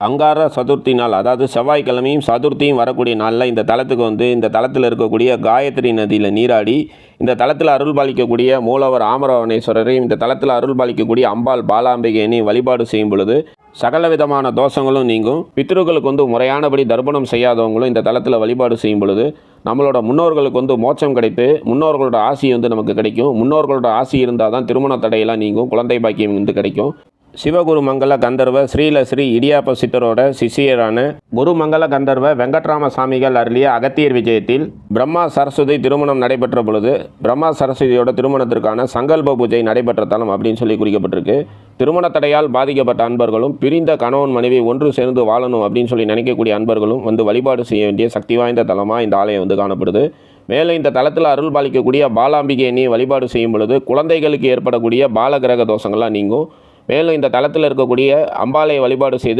அங்கார சதுர்த்தி நாள் அதாவது செவ்வாய்க்கிழமையும் சதுர்த்தியும் வரக்கூடிய நாளில் இந்த தளத்துக்கு வந்து இந்த தளத்தில் இருக்கக்கூடிய காயத்ரி நதியில் நீராடி இந்த தளத்தில் அருள் பாலிக்கக்கூடிய மூலவர் ஆமரவனேஸ்வரரையும் இந்த தளத்தில் அருள் பாலிக்கக்கூடிய அம்பாள் பாலாம்பிகையினையும் வழிபாடு செய்யும் பொழுது சகல விதமான தோஷங்களும் நீங்கும். பித்ருக்களுக்கு வந்து முறையானபடி தர்ப்பணம் செய்யாதவங்களும் இந்த தளத்தில் வழிபாடு செய்யும் பொழுது நம்மளோட முன்னோர்களுக்கு வந்து மோட்சம் கிடைத்து முன்னோர்களோட ஆசி வந்து நமக்கு கிடைக்கும். முன்னோர்களோட ஆசி இருந்தால் தான் திருமண தடையெல்லாம் நீங்கும். குழந்தை பாக்கியம் வந்து கிடைக்கும். சிவகுரு மங்கள கந்தர்வ ஸ்ரீலஸ்ரீ இடியாப்ப சித்தரோட சிஷியரான குருமங்கள கந்தர்வ வெங்கட்ராம சாமிகள் அருளிய அகத்தியர் விஜயத்தில் பிரம்மா சரஸ்வதி திருமணம் நடைபெற்ற பொழுது பிரம்மா சரஸ்வதியோட திருமணத்திற்கான சங்கல்ப பூஜை நடைபெற்ற தலம் அப்படின்னு சொல்லி குறிக்கப்பட்டிருக்கு. திருமண தடையால் பாதிக்கப்பட்ட அன்பர்களும் பிரிந்த கணவன் மனைவி ஒன்று சேர்ந்து வாழணும் அப்படின்னு சொல்லி நினைக்கக்கூடிய அன்பர்களும் வந்து வழிபாடு செய்ய வேண்டிய சக்தி வாய்ந்த தலமாக இந்த ஆலயம் வந்து காணப்படுது. மேலும் இந்த தலத்தில் அருள் பாலிக்கக்கூடிய பாலாம்பிகை எண்ணியை வழிபாடு செய்யும் பொழுது குழந்தைகளுக்கு ஏற்படக்கூடிய பாலகிரக தோஷங்கள்லாம் நீங்கும். மேலும் இந்த தளத்தில் இருக்கக்கூடிய அம்பாலை வழிபாடு செய்து